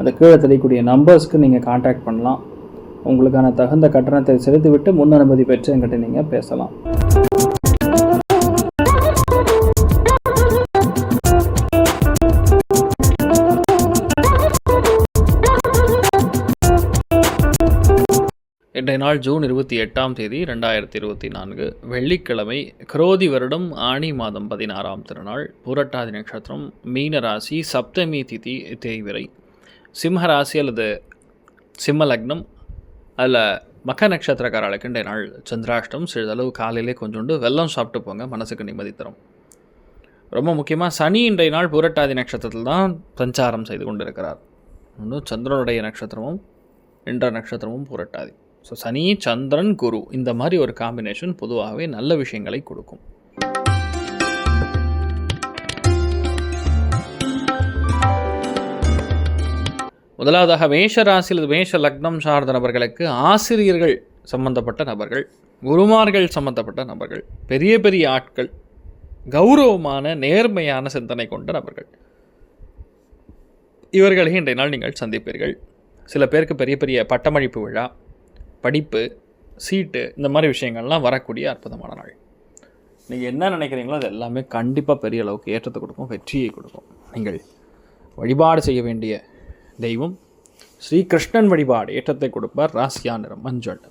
அந்த கீழே தெரியக்கூடிய நம்பர்ஸ்க்கு நீங்கள் காண்டாக்ட் பண்ணலாம். உங்களுக்கான தகுந்த கட்டணத்தை செலுத்திவிட்டு முன் அனுமதி பெற்று என்கிட்ட நீங்கள் பேசலாம். இன்றைய நாள் ஜூன் இருபத்தி எட்டாம் தேதி ரெண்டாயிரத்தி இருபத்தி நான்கு. வெள்ளிக்கிழமை குரோதி வருடம் ஆணி மாதம் பதினாறாம் திருநாள் புரட்டாதி நட்சத்திரம் மீன ராசி சப்தமி திதி தேய்விரை. சிம்ம ராசி அல்லது சிம்ம லக்னம் அதில் மக நட்சத்திரக்காரர்களுக்கு இன்றைய நாள் சந்திராஷ்டம். சிறிதளவு காலையிலே கொஞ்சோண்டு வெள்ளம் சாப்பிட்டு போங்க மனசுக்கு நிம்மதி தரும். ரொம்ப முக்கியமாக சனி இன்றைய நாள் பூரட்டாதி நட்சத்திரத்தில் தான் சஞ்சாரம் செய்து கொண்டிருக்கிறார். இன்னும் சந்திரனுடைய நட்சத்திரமும் என்ற நட்சத்திரமும் புரட்டாதி. ஸோ சனி சந்திரன் குரு இந்த மாதிரி ஒரு காம்பினேஷன் பொதுவாகவே நல்ல விஷயங்களை கொடுக்கும். முதலாவதாக மேஷ ராசியில் மேஷ லக்னம் சார்ந்த நபர்களுக்கு ஆசிரியர்கள் சம்பந்தப்பட்ட நபர்கள் குருமார்கள் சம்பந்தப்பட்ட நபர்கள் பெரிய பெரிய ஆட்கள் கௌரவமான நேர்மையான சிந்தனை கொண்ட நபர்கள். இவர்களை இன்றைய நாள் நீங்கள் சந்திப்பீர்கள். சில பேருக்கு பெரிய பெரிய பட்டமளிப்பு விழா படிப்பு சீட்டு இந்த மாதிரி விஷயங்கள்லாம் வரக்கூடிய அற்புதமான நாள். நீங்கள் என்ன நினைக்கிறீங்களோ அது எல்லாமே கண்டிப்பாக பெரிய அளவுக்கு ஏற்றத்தை கொடுக்கும் வெற்றியை கொடுக்கும். நீங்கள் வழிபாடு செய்ய வேண்டிய தெய்வம். ஸ்ரீ கிருஷ்ணன் வழிபாடு ஏற்றத்தை கொடுப்பார் ராசியா நிறம் மஞ்சள்.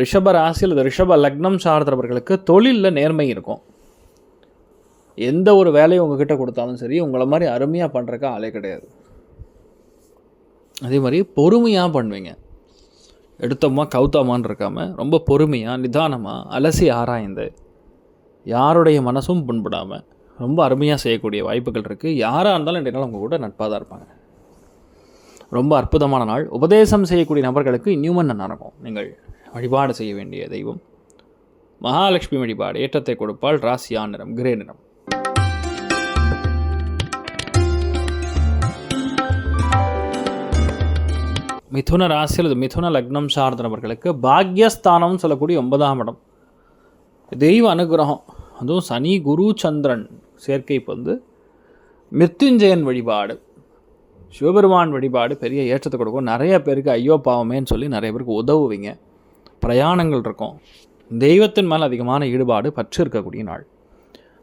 ரிஷப ராசி அல்லது ரிஷப லக்னம் சார்ந்தவர்களுக்கு தொழிலில் நேர்மை இருக்கும். எந்த ஒரு வேலையை உங்ககிட்ட கொடுத்தாலும் சரி உங்களை மாதிரி அருமையாக பண்ணுறக்கு ஆளே கிடையாது. அதே மாதிரி பொறுமையாக பண்ணுவீங்க. எடுத்தோமா கவுத்தோமான்னு இருக்காமல் ரொம்ப பொறுமையாக நிதானமாக அலசி ஆராய்ந்து யாருடைய மனசும் புண்படாமல் ரொம்ப அருமையாக செய்யக்கூடிய வாய்ப்புகள் இருக்குது யாராக இருந்தாலும் ரெண்டு நாள் உங்கள் கூட நட்பாக தான் இருப்பாங்க. ரொம்ப அற்புதமான நாள். உபதேசம் செய்யக்கூடிய நபர்களுக்கு இன்னும் நடக்கும்? நீங்கள் வழிபாடு செய்ய வேண்டிய தெய்வம். மகாலட்சுமி வழிபாடு ஏற்றத்தை கொடுப்பால் ராசியா நிறம் கிரே நிறம். மிதுன ராசி அல்லது மிதுன லக்னம் சார்ந்த நபர்களுக்கு பாக்யஸ்தானம்னு சொல்லக்கூடிய ஒன்பதாம் இடம். தெய்வ அனுகிரகம். அதுவும் சனி குரு சந்திரன் சேர்க்கை வந்து மிருத்யுஞ்சயன் வழிபாடு சிவபெருமான் வழிபாடு பெரிய ஏற்றத்தை கொடுக்கும். நிறைய பேருக்கு ஐயோ பாவமேன்னு சொல்லி நிறைய பேருக்கு உதவுவீங்க. பிரயாணங்கள் இருக்கும். தெய்வத்தின் மேலே அதிகமான ஈடுபாடு பற்று இருக்கக்கூடிய நாள்.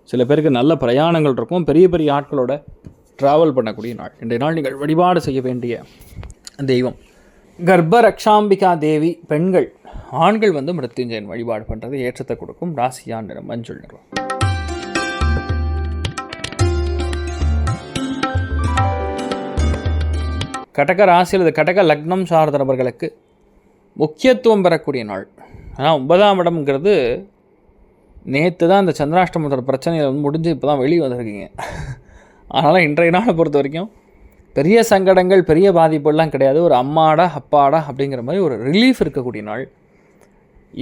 சில பேருக்கு நல்ல பிரயாணங்கள் இருக்கும். பெரிய பெரிய ஆட்களோட ட்ராவல் பண்ணக்கூடிய நாள். இன்றைய நாள் நீங்கள் வழிபாடு செய்ய வேண்டிய தெய்வம். கர்ப்ப ரக்ஷாம்பிகா தேவி பெண்கள் ஆண்கள் வந்து மிருத்யுஞ்சயன் வழிபாடு பண்ணுறது ஏற்றத்தை கொடுக்கும் ராசியான் நிறம் மஞ்சள் நிறம் கடக ராசி அல்லது கடக லக்னம் சார்ந்த நபர்களுக்கு முக்கியத்துவம் பெறக்கூடிய நாள். ஆனால் ஒன்பதாம் இடம்ங்கிறது நேற்று தான் இந்த சந்திராஷ்டமத்தோட பிரச்சனையில் வந்து முடிஞ்சு இப்போ தான் வெளியே வந்திருக்கீங்க. அதனால் இன்றைய நாளை பொறுத்த வரைக்கும் பெரிய சங்கடங்கள் பெரிய பாதிப்புலாம் கிடையாது. ஒரு அம்மாடா அப்பாடா அப்படிங்கிற மாதிரி ஒரு ரிலீஃப் இருக்கக்கூடிய நாள்.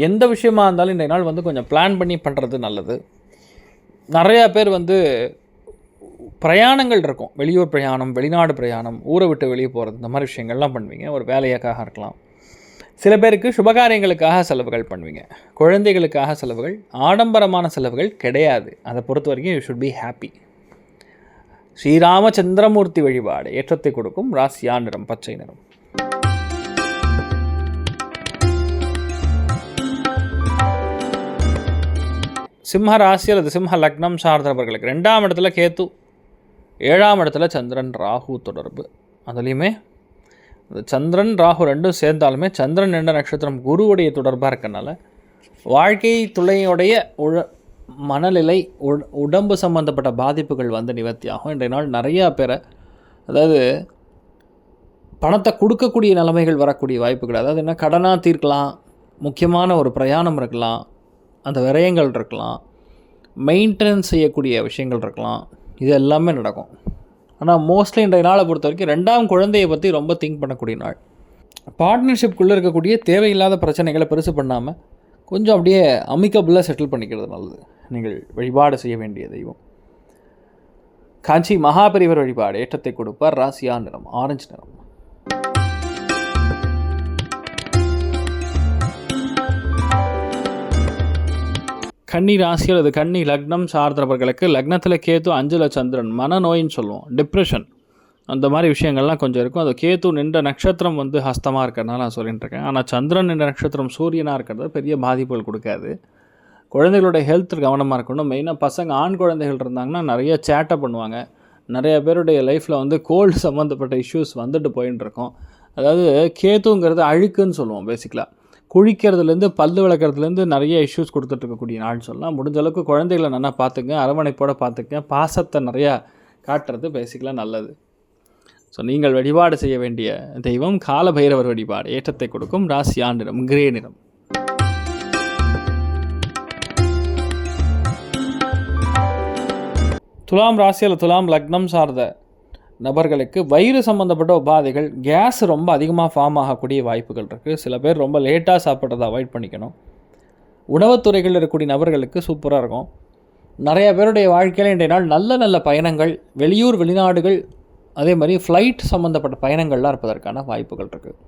எந்த விஷயமா இருந்தாலும் இன்றைய நாள் வந்து கொஞ்சம் பிளான் பண்ணி பண்ணுறது நல்லது. நிறையா பேர் வந்து பிரயாணங்கள் இருக்கும். வெளியூர் பிரயாணம் வெளிநாடு பிரயாணம் ஊரை விட்டு வெளியே போகிறது இந்த மாதிரி விஷயங்கள்லாம் பண்ணுவீங்க. ஒரு வேலையாக்காக இருக்கலாம். சில பேருக்கு சுபகாரியங்களுக்காக செலவுகள் பண்ணுவீங்க. குழந்தைகளுக்காக செலவுகள் ஆடம்பரமான செலவுகள் கிடையாது. அதை பொறுத்த வரைக்கும் you should be happy Sriramachandramurthy வழிபாடு ஏற்றத்தை கொடுக்கும் ராசியா நிறம் பச்சை நிறம் சிம்ம ராசி அல்லது சிம்ம லக்னம் சார்ந்தவர்களுக்கு ரெண்டாம் இடத்துல கேத்து ஏழாம் இடத்துல சந்திரன் ராகு தொடர்பு. அதுலேயுமே சந்திரன் ராகு ரெண்டும் சேர்ந்தாலுமே சந்திரன் என்ற நட்சத்திரம் குருவுடைய தொடர்பாக இருக்கனால வாழ்க்கை துளையுடைய உழ மனநிலை உடம்பு சம்பந்தப்பட்ட பாதிப்புகள் வந்து நிவர்த்தி ஆகும் இன்றைய நாள் நிறையா பேரை அதாவது பணத்தை கொடுக்கக்கூடிய நிலைமைகள் வரக்கூடிய வாய்ப்புகள் அதாவது என்ன கடனாக தீர்க்கலாம் முக்கியமான ஒரு பிரயாணம் இருக்கலாம் அந்த விரயங்கள் இருக்கலாம் மெயின்டெனன்ஸ் செய்யக்கூடிய விஷயங்கள் இருக்கலாம் இது எல்லாமே நடக்கும். ஆனால் மோஸ்ட்லி இன்றைய நாளை பொறுத்த வரைக்கும் ரெண்டாம் குழந்தையை பற்றி ரொம்ப திங்க் பண்ணக்கூடிய நாள். பார்ட்னர்ஷிப்குள்ளே இருக்கக்கூடிய தேவையில்லாத பிரச்சனைகளை பெருசு பண்ணாமல் கொஞ்சம் அப்படியே அமிக்கபுளாக செட்டில் பண்ணிக்கிறது நல்லது. நீங்கள் வழிபாடு செய்ய வேண்டிய தெய்வம். காஞ்சி மகாபெரிவர் வழிபாடு ஏற்றத்தை கொடுப்பார். ராசியா நிறம் ஆரஞ்சு நிறம். கன்னி ராசி அல்லது கன்னி லக்னம் சார்ந்தவர்களுக்கு லக்னத்தில் கேத்து அஞ்சல சந்திரன் மனநோயின்னு சொல்லுவோம். டிப்ரெஷன் அந்த மாதிரி விஷயங்கள்லாம் கொஞ்சம் இருக்கும். அது கேத்து நின்ற நட்சத்திரம் வந்து ஹஸ்தமாக இருக்கிறதுனால நான் சொல்லிட்டு இருக்கேன் ஆனால் சந்திரன் நின்ற நட்சத்திரம் சூரியனாக இருக்கிறது பெரிய பாதிப்புகள் கொடுக்காது. குழந்தைகளுடைய ஹெல்த் கவனமாக இருக்கணும். மெயினாக பசங்க ஆண் குழந்தைகள் இருந்தாங்கன்னா நிறைய சேட்டை பண்ணுவாங்க. நிறைய பேருடைய லைஃப்பில் வந்து கோல்டு சம்மந்தப்பட்ட இஷ்யூஸ் வந்துட்டு போயின்னு இருக்கும் அதாவது கேத்துங்கிறது அழுக்குன்னு சொல்லுவோம் பேசிக்கலாக குழிக்கிறதுலேருந்து பல்லு விளக்குறதுலேருந்து நிறைய இஷ்யூஸ் கொடுத்துட்ருக்கக்கூடிய நாள் சொல்லலாம். முடிஞ்ச அளவுக்கு குழந்தைகளை நல்லா பார்த்துங்க அரவணைப்போட பார்த்துங்க. பாசத்தை நிறையா காட்டுறது பேசிக்கலாக நல்லது. ஸோ நீங்கள் வழிபாடு செய்ய வேண்டிய தெய்வம் கால பைரவர் வழிபாடு ஏற்றத்தை கொடுக்கும் ராசி ஆண்டிரம் கிரே நிறம். துலாம் ராசியில் துலாம் லக்னம் சார்ந்த நபர்களுக்கு வயிறு சம்மந்தப்பட்ட உபாதைகள் கேஸ் ரொம்ப அதிகமாக ஃபார்ம் ஆகக்கூடிய வாய்ப்புகள் இருக்குது சில பேர் ரொம்ப லேட்டாக சாப்பிட்றதை அவாய்ட் பண்ணிக்கணும். உணவுத்துறைகளில் இருக்கக்கூடிய நபர்களுக்கு சூப்பராக இருக்கும். நிறைய பேருடைய வாழ்க்கையில் இன்றைய நாள் நல்ல நல்ல பயணங்கள் வெளியூர் வெளிநாடுகள் அதே மாதிரி ஃப்ளைட் சம்மந்தப்பட்ட பயணங்கள்லாம் இருப்பதற்கான வாய்ப்புகள் இருக்குது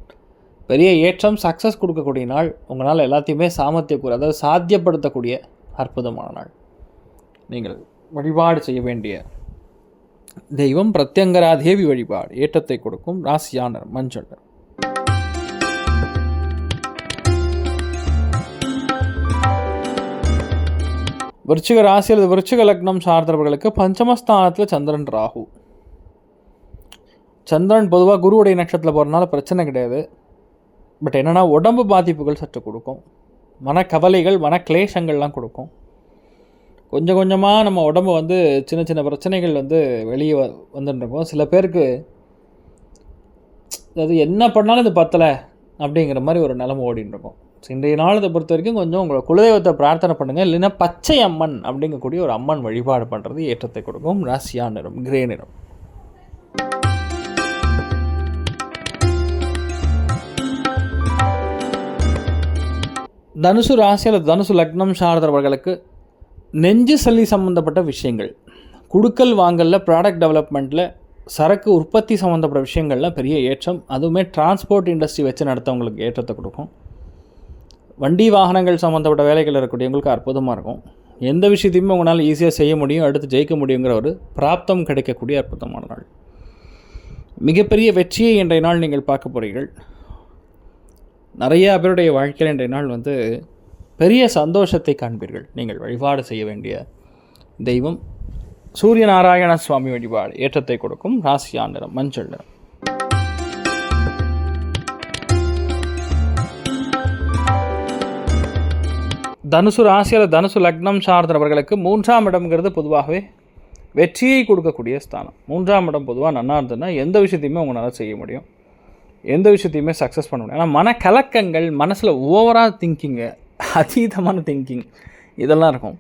பெரிய ஏற்றம் சக்ஸஸ் கொடுக்கக்கூடிய நாள் உங்களால் எல்லாத்தையுமே சாமர்த்தியக்கூட அதாவது சாத்தியப்படுத்தக்கூடிய அற்புதமான நாள். நீங்கள் வழிபாடு செய்ய வேண்டிய தெய்வம் பிரத்யங்கரா தேவி வழிபாடு ஏற்றத்தை கொடுக்கும் ராசியானர் மஞ்சள். விருச்சிக ராசி அல்லது விருச்சிக லக்னம் சார்ந்தவர்களுக்கு பஞ்சமஸ்தானத்தில் சந்திரன் ராகு. சந்திரன் பொதுவாக குருவுடைய நட்சத்திரத்தில் போகிறனால பிரச்சனை கிடையாது. பட் என்னென்னா உடம்பு பாதிப்புகள் சற்று கொடுக்கும். மனக்கவலைகள் மனக்லேஷங்கள்லாம் கொடுக்கும். கொஞ்சம் கொஞ்சமாக நம்ம உடம்பு வந்து சின்ன சின்ன பிரச்சனைகள் வந்து வெளியே வ வந்துட்டுருக்கோம். சில பேருக்கு அது என்ன பண்ணாலும் இது பத்தலை அப்படிங்கிற மாதிரி ஒரு நிலம ஓடின்னு இருக்கும் இன்றைய நாளத்தை பொறுத்த வரைக்கும் கொஞ்சம் உங்களை குலதெய்வத்தை பிரார்த்தனை பண்ணுங்கள் இல்லைன்னா பச்சை அம்மன் அப்படிங்கக்கூடிய ஒரு அம்மன் வழிபாடு பண்ணுறது ஏற்றத்தை கொடுக்கும். ராசியா நிறம் கிரே நிறம். தனுசு ராசி அல்லது தனுசு லக்னம் சார்ந்தவர்களுக்கு நெஞ்சு சளி சம்மந்தப்பட்ட விஷயங்கள். குடுக்கல் வாங்கலில் ப்ராடக்ட் டெவலப்மெண்ட்டில் சரக்கு உற்பத்தி சம்மந்தப்பட்ட விஷயங்கள்லாம் பெரிய ஏற்றம். அதுவுமே டிரான்ஸ்போர்ட் இண்டஸ்ட்ரி வச்சு நடத்தவங்களுக்கு ஏற்றத்தை கொடுக்கும். வண்டி வாகனங்கள் சம்மந்தப்பட்ட வேலைகள் இருக்கக்கூடியவங்களுக்கு அற்புதமாக இருக்கும். எந்த விஷயத்தையுமே உங்களால் ஈஸியாக செய்ய முடியும் அடுத்து ஜெயிக்க முடியுங்கிற ஒரு பிராப்தம் கிடைக்கக்கூடிய அற்புதமான நாள். மிகப்பெரிய வெற்றியை இன்றைய நாள் நீங்கள் பார்க்க போகிறீர்கள். நிறையா பேருடைய வாழ்க்கையில் இன்றைய நாள் வந்து பெரிய சந்தோஷத்தை காண்பீர்கள். நீங்கள் வழிபாடு செய்ய வேண்டிய தெய்வம் சூரிய நாராயண சுவாமி வழிபாடு ஏற்றத்தை கொடுக்கும் ராசியா நிறம் மஞ்சள் நிறம். தனுசு ராசியில் தனுசு லக்னம் சார்ந்தவர்களுக்கு மூன்றாம் இடம்ங்கிறது பொதுவாகவே வெற்றியை கொடுக்கக்கூடிய ஸ்தானம். மூன்றாம் இடம் பொதுவாக நன்னா இருந்ததுன்னா எந்த விஷயத்தையுமே உங்களால் செய்ய முடியும். எந்த விஷயத்தையுமே சக்ஸஸ் பண்ண முடியும் ஆனால் மனக்கலக்கங்கள் மனசில் ஓவராக திங்கிங்கு அதீதமான திங்கிங் இதெல்லாம் இருக்கும்.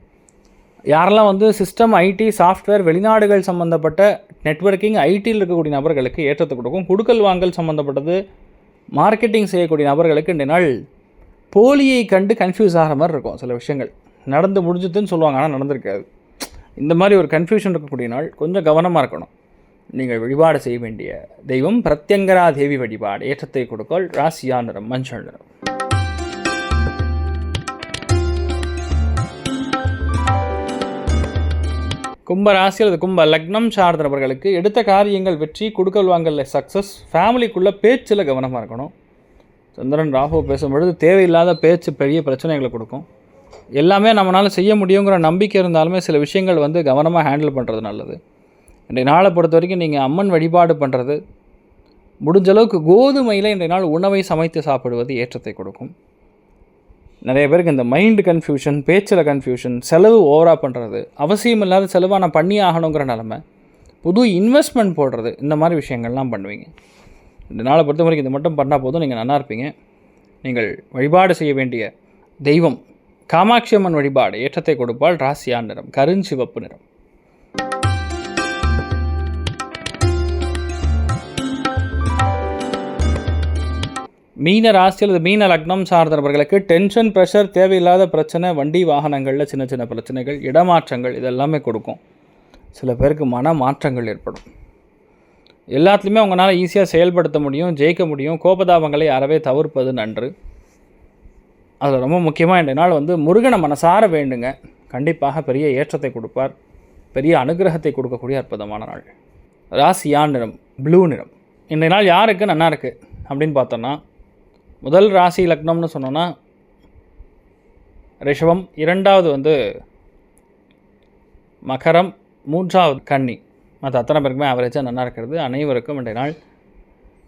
யாரெல்லாம் வந்து சிஸ்டம் ஐடி சாஃப்ட்வேர் வெளிநாடுகள் சம்மந்தப்பட்ட நெட்வொர்க்கிங் ஐடியில் இருக்கக்கூடிய நபர்களுக்கு ஏற்றத்தை கொடுக்கும் குடுக்கல் வாங்கல் சம்மந்தப்பட்டது மார்க்கெட்டிங் செய்யக்கூடிய நபர்களுக்கு இந்த நாள் போலியை கண்டு கன்ஃபியூஸ் ஆகிற மாதிரி இருக்கும் சில விஷயங்கள். நடந்து முடிஞ்சதுன்னு சொல்லுவாங்க ஆனால் நடந்திருக்காது. இந்த மாதிரி ஒரு கன்ஃபியூஷன் இருக்கக்கூடிய நாள் கொஞ்சம் கவனமாக இருக்கணும். நீங்கள் வழிபாடு செய்ய வேண்டிய தெய்வம் பிரத்யங்கரா தேவி வழிபாடு. ஏற்றத்தை கொடுக்கல் ராசியா நிறம் மஞ்சள் நிறம். கும்ப ராசி அல்லது கும்ப லக்னம் சார்ந்த நபர்களுக்கு எடுத்த காரியங்கள் வெற்றி கொடுக்கல் வாங்கல சக்ஸஸ் ஃபேமிலிக்குள்ளே பேச்சில் கவனமாக இருக்கணும். சந்திரன் ராகு பேசும்பொழுது தேவையில்லாத பேச்சு பெரிய பிரச்சனைகளை கொடுக்கும். எல்லாமே நம்மளால் செய்ய முடியுங்கிற நம்பிக்கை இருந்தாலுமே சில விஷயங்கள் வந்து கவனமாக ஹேண்டில் பண்ணுறது நல்லது. இன்றைய நாளை பொறுத்த வரைக்கும் நீங்கள் அம்மன் வழிபாடு பண்ணுறது முடிஞ்ச அளவுக்கு கோதுமையில் இன்றைய நாள் உணவை சமைத்து சாப்பிடுவது ஏற்றத்தை கொடுக்கும். நிறைய பேருக்கு இந்த மைண்டு கன்ஃபியூஷன் பேச்சில் கன்ஃபியூஷன் செலவு ஓவராக பண்ணுறது அவசியம் இல்லாத செலவாக நான் பண்ணி ஆகணுங்கிற நிலமை புது இன்வெஸ்ட்மெண்ட் போடுறது இந்த மாதிரி விஷயங்கள்லாம் பண்ணுவீங்க. இந்த நாளை பொறுத்த வரைக்கும் இது மட்டும் பண்ணால் போதும் நீங்கள் நல்லா இருப்பீங்க. நீங்கள் வழிபாடு செய்ய வேண்டிய தெய்வம் காமாட்சி அம்மன் வழிபாடு ஏற்றத்தை கொடுப்பால் ராசியான் நிறம் கருஞ்சிவப்பு நிறம். மீன ராசி அல்லது மீன லக்னம் சார்ந்தவர்களுக்கு டென்ஷன் ப்ரெஷர் தேவையில்லாத பிரச்சனை வண்டி வாகனங்களில் சின்ன சின்ன பிரச்சனைகள் இடமாற்றங்கள் இதெல்லாமே கொடுக்கும். சில பேருக்கு மன மாற்றங்கள் ஏற்படும். எல்லாத்துலேயுமே உங்களால் ஈஸியாக செயல்படுத்த முடியும் ஜெயிக்க முடியும். கோபதாபங்களை அறவே தவிர்ப்பது நன்று. அதில் ரொம்ப முக்கியமாக இந்த நாள் வந்து முருகனை மனசார வேண்டுங்க. கண்டிப்பாக பெரிய ஏற்றத்தை கொடுப்பார். பெரிய அனுகிரகத்தை கொடுக்கக்கூடிய அற்புதமான நாள். ராசியான் நிறம் ப்ளூ நிறம். இந்த நாள் யாருக்கு நல்லா இருக்குது அப்படின்னு பார்த்தோன்னா முதல் ராசி லக்னம்னு சொன்னோன்னா ரிஷபம் இரண்டாவது வந்து மகரம் மூன்றாவது கன்னி. மற்ற அத்தனை பேருக்குமே ஆவரேஜாக நல்லா இருக்கிறது. அனைவருக்கும் இன்றைய நாள்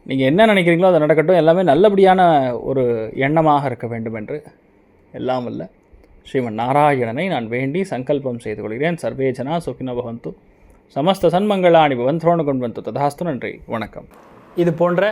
நீங்கள் என்ன நினைக்கிறீங்களோ அது நடக்கட்டும். எல்லாமே நல்லபடியான ஒரு எண்ணமாக இருக்க வேண்டும் என்று எல்லாம் இல்லை ஸ்ரீமன் நாராயணனை நான் வேண்டி சங்கல்பம் செய்து கொள்கிறேன். சர்வேஜனா சுகின பவந்து. சமஸ்த சன்மங்களாணி பவன். துரோண கொண்டு ததாஸ்து நன்றி. வணக்கம். இது போன்ற